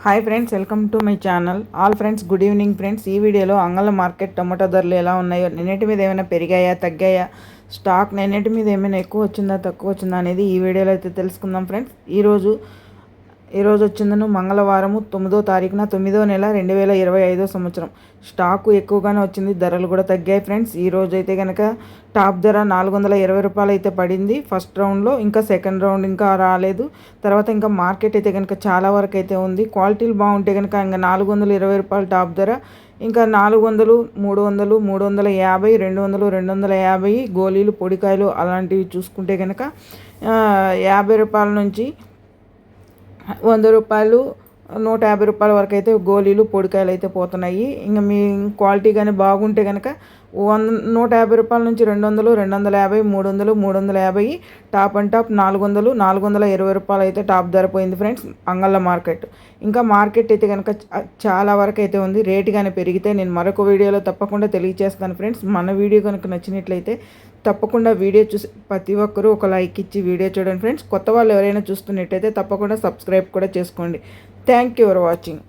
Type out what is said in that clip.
Hi friends welcome to my channel all friends good evening friends ఈ వీడియోలో అంగళ market tomato ధరలు ఎలా ఉన్నాయో నిన్నటి మీద ఏమైనా పెరిగాయా తగ్గాయా స్టాక్ నిన్నటి మీద ఏమైనా ఎక్కువ వచ్చిందా తక్కువ వచ్చిందా అనేది ఈ వీడియోలో అయితే తెలుసుకుందాం ఫ్రెండ్స్ ఈరోజు ఈరోజు వచ్చిందను మంగళవారము తొమ్మిదో తారీఖున తొమ్మిదో నెల రెండు వేల ఇరవై ఐదో సంవత్సరం. స్టాకు ఎక్కువగానే వచ్చింది ధరలు కూడా తగ్గాయి ఫ్రెండ్స్. ఈ రోజు అయితే కనుక టాప్ ధర నాలుగు వందల ఇరవై రూపాయలు అయితే పడింది. ఫస్ట్ రౌండ్లో ఇంకా సెకండ్ రౌండ్ ఇంకా రాలేదు. తర్వాత ఇంకా మార్కెట్ అయితే కనుక చాలా వరకు అయితే ఉంది. క్వాలిటీలు బాగుంటే కనుక ఇంకా నాలుగు వందల ఇరవై రూపాయలు టాప్ ధర. ఇంకా నాలుగు వందలు మూడు వందలు మూడు వందల యాభై రెండు వందలు రెండు వందల యాభై గోళీలు పొడికాయలు అలాంటివి చూసుకుంటే కనుక యాభై రూపాయల నుంచి వంద రూపాయలు నూట యాభై రూపాయల వరకు అయితే గోళీలు పొడికాయలు అయితే పోతున్నాయి. ఇంకా మీ క్వాలిటీ కానీ బాగుంటే కనుక వంద నూట యాభై రూపాయల నుంచి రెండు వందలు రెండు వందల యాభై మూడు వందలు మూడు వందల యాభై టాప్ అండ్ టాప్ నాలుగు వందలు నాలుగు వందల ఇరవై రూపాయలు అయితే టాప్ ధర పోయింది ఫ్రెండ్స్ అంగళ్ళ మార్కెట్. ఇంకా మార్కెట్ అయితే కనుక చాలా వరకు అయితే ఉంది. రేటు కానీ పెరిగితే నేను మరొక వీడియోలో తప్పకుండా తెలియజేస్తాను ఫ్రెండ్స్. మన వీడియో కనుక నచ్చినట్లయితే తప్పకుండా వీడియో చూసి ప్రతి ఒక్కరూ ఒక లైక్ ఇచ్చి వీడియో చూడండి ఫ్రెండ్స్. కొత్త వాళ్ళు ఎవరైనా చూస్తున్నట్టయితే తప్పకుండా సబ్స్క్రైబ్ కూడా చేసుకోండి. Thank you for watching